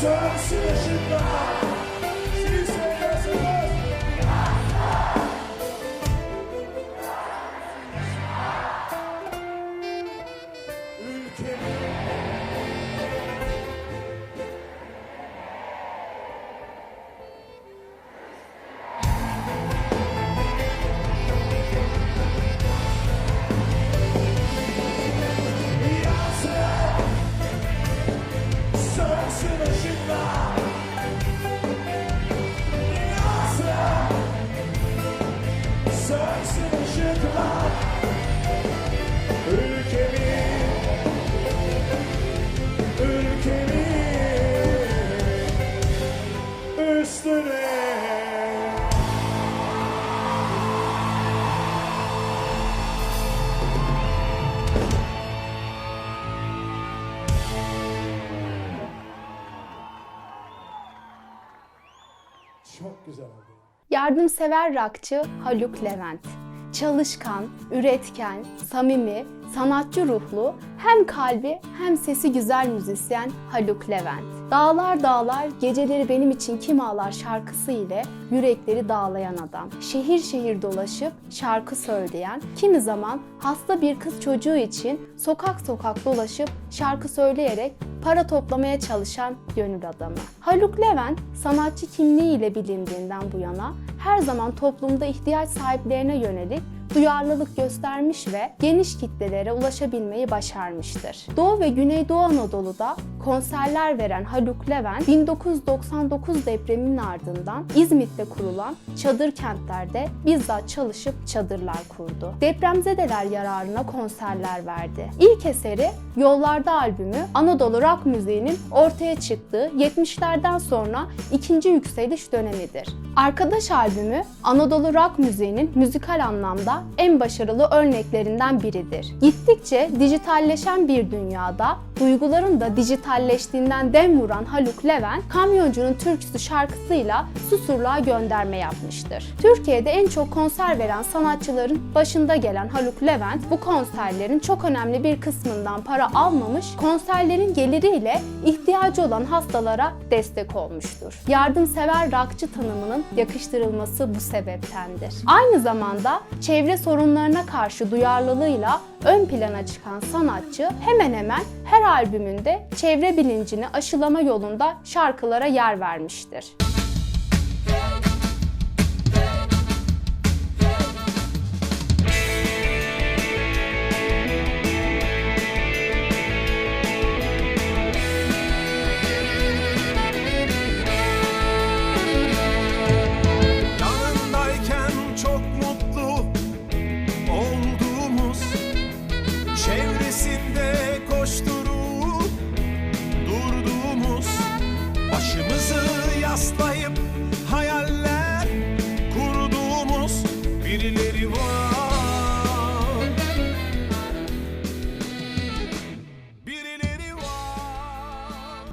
coração se agitar. Sönsün ışıklar Ülkemin Ülkemin Üstüne Çok güzel oldu. Yardımsever rockçı Haluk Levent. Çalışkan, üretken, samimi, sanatçı ruhlu, hem kalbi hem sesi güzel müzisyen Haluk Levent. Dağlar dağlar, geceleri benim için kim ağlar şarkısı ile yürekleri dağlayan adam. Şehir şehir dolaşıp şarkı söyleyen, kimi zaman hasta bir kız çocuğu için sokak sokak dolaşıp şarkı söyleyerek para toplamaya çalışan gönül adamı. Haluk Levent sanatçı kimliğiyle bilindiğinden bu yana her zaman toplumda ihtiyaç sahiplerine yönelik duyarlılık göstermiş ve geniş kitlelere ulaşabilmeyi başarmıştır. Doğu ve Güneydoğu Anadolu'da konserler veren Haluk Levent 1999 depreminin ardından İzmit'te kurulan çadır kentlerde bizzat çalışıp çadırlar kurdu. Depremzedeler yararına konserler verdi. İlk eseri Yollarda albümü Anadolu rock müziğinin ortaya çıktığı 70'lerden sonra ikinci yükseliş dönemidir. Arkadaş albümü Anadolu rock müziğinin müzikal anlamda en başarılı örneklerinden biridir. Gittikçe dijitalleşen bir dünyada duyguların da dijitalleştiğinden dem vuran Haluk Levent, Kamyoncunun Türküsü şarkısıyla Susurluğa gönderme yapmıştır. Türkiye'de en çok konser veren sanatçıların başında gelen Haluk Levent, bu konserlerin çok önemli bir kısmından para almamış, konserlerin geliriyle ihtiyacı olan hastalara destek olmuştur. Yardımsever rockçı tanımının yakıştırılması bu sebeptendir. Aynı zamanda çevre sorunlarına karşı duyarlılığıyla ön plana çıkan sanatçı hemen hemen her albümünde çevre bilincini aşılama yolunda şarkılara yer vermiştir.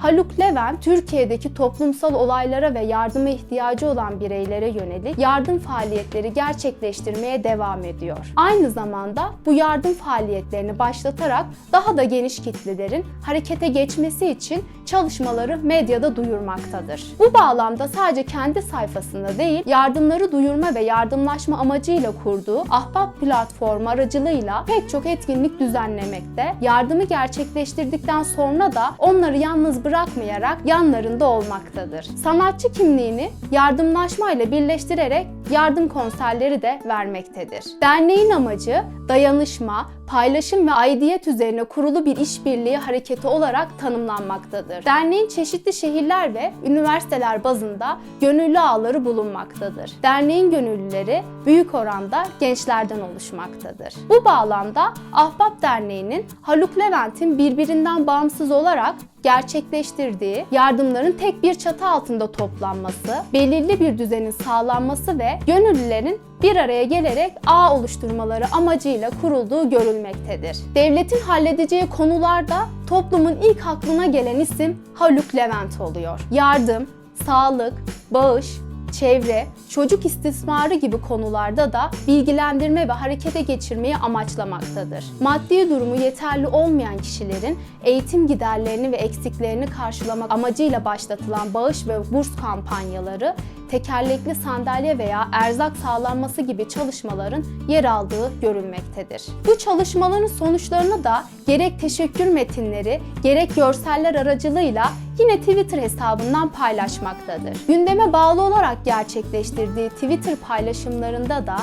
Haluk Levent, Türkiye'deki toplumsal olaylara ve yardıma ihtiyacı olan bireylere yönelik yardım faaliyetleri gerçekleştirmeye devam ediyor. Aynı zamanda bu yardım faaliyetlerini başlatarak daha da geniş kitlelerin harekete geçmesi için çalışmaları medyada duyurmaktadır. Bu bağlamda sadece kendi sayfasında değil, yardımları duyurma ve yardımlaşma amacıyla kurduğu Ahbap platformu aracılığıyla pek çok etkinlik düzenlemekte. Yardımı gerçekleştirdikten sonra da onları yalnız bırakmayarak yanlarında olmaktadır. Sanatçı kimliğini yardımlaşma ile birleştirerek yardım konserleri de vermektedir. Derneğin amacı dayanışma, paylaşım ve aidiyet üzerine kurulu bir işbirliği hareketi olarak tanımlanmaktadır. Derneğin çeşitli şehirler ve üniversiteler bazında gönüllü ağları bulunmaktadır. Derneğin gönüllüleri büyük oranda gençlerden oluşmaktadır. Bu bağlamda Ahbap Derneği'nin Haluk Levent'in birbirinden bağımsız olarak gerçekleştirdiği yardımların tek bir çatı altında toplanması, belirli bir düzenin sağlanması ve gönüllülerin bir araya gelerek ağ oluşturmaları amacıyla kurulduğu görülmektedir. Devletin halledeceği konularda toplumun ilk aklına gelen isim Haluk Levent oluyor. Yardım, sağlık, bağış, çevre, çocuk istismarı gibi konularda da bilgilendirme ve harekete geçirmeyi amaçlamaktadır. Maddi durumu yeterli olmayan kişilerin eğitim giderlerini ve eksiklerini karşılamak amacıyla başlatılan bağış ve burs kampanyaları tekerlekli sandalye veya erzak sağlanması gibi çalışmaların yer aldığı görülmektedir. Bu çalışmaların sonuçlarını da gerek teşekkür metinleri gerek görseller aracılığıyla yine Twitter hesabından paylaşmaktadır. Gündeme bağlı olarak gerçekleştirdiği Twitter paylaşımlarında da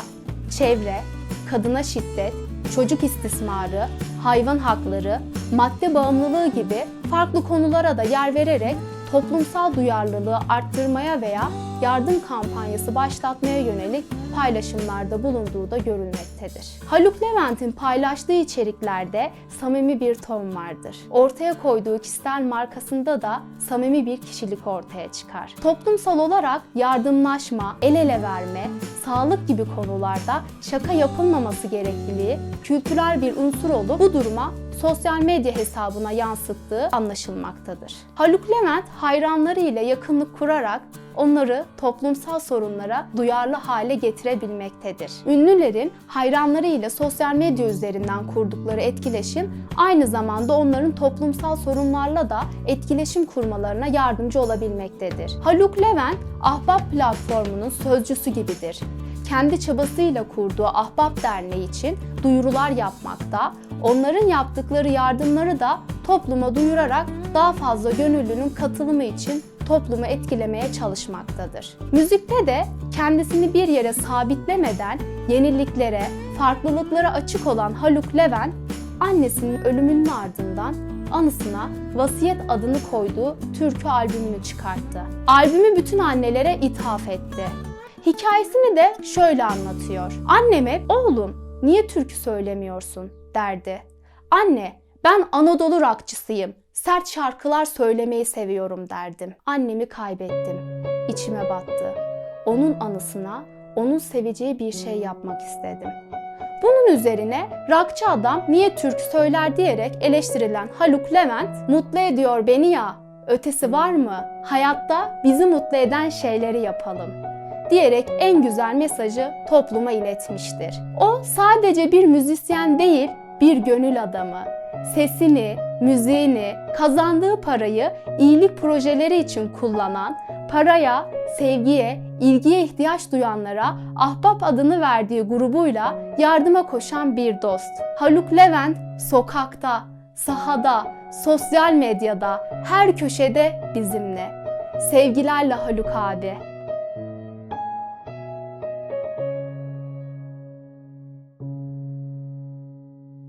çevre, kadına şiddet, çocuk istismarı, hayvan hakları, madde bağımlılığı gibi farklı konulara da yer vererek toplumsal duyarlılığı arttırmaya veya yardım kampanyası başlatmaya yönelik paylaşımlarda bulunduğu da görülmektedir. Haluk Levent'in paylaştığı içeriklerde samimi bir ton vardır. Ortaya koyduğu kişisel markasında da samimi bir kişilik ortaya çıkar. Toplumsal olarak yardımlaşma, el ele verme, sağlık gibi konularda şaka yapılmaması gerekliliği kültürel bir unsur olup bu duruma sosyal medya hesabına yansıttığı anlaşılmaktadır. Haluk Levent hayranları ile yakınlık kurarak onları toplumsal sorunlara duyarlı hale getirebilmektedir. Ünlülerin hayranları ile sosyal medya üzerinden kurdukları etkileşim aynı zamanda onların toplumsal sorunlarla da etkileşim kurmalarına yardımcı olabilmektedir. Haluk Levent, Ahbap platformunun sözcüsü gibidir kendi çabasıyla kurduğu Ahbap Derneği için duyurular yapmakta, onların yaptıkları yardımları da topluma duyurarak daha fazla gönüllünün katılımı için toplumu etkilemeye çalışmaktadır. Müzikte de kendisini bir yere sabitlemeden yeniliklere, farklılıklara açık olan Haluk Levent, annesinin ölümünün ardından anısına Vasiyet adını koyduğu türkü albümünü çıkarttı. Albümü bütün annelere ithaf etti. Hikayesini de şöyle anlatıyor. Anneme oğlum niye türkü söylemiyorsun derdi. Anne ben Anadolu rockçısıyım. Sert şarkılar söylemeyi seviyorum derdim. Annemi kaybettim. İçime battı. Onun anısına onun seveceği bir şey yapmak istedim. Bunun üzerine rockçı adam niye türkü söyler diyerek eleştirilen Haluk Levent mutlu ediyor beni ya ötesi var mı? Hayatta bizi mutlu eden şeyleri yapalım diyerek en güzel mesajı topluma iletmiştir. O sadece bir müzisyen değil, bir gönül adamı. Sesini, müziğini, kazandığı parayı iyilik projeleri için kullanan, paraya, sevgiye, ilgiye ihtiyaç duyanlara Ahbap adını verdiği grubuyla yardıma koşan bir dost. Haluk Levent sokakta, sahada, sosyal medyada, her köşede bizimle. Sevgilerle Haluk abi.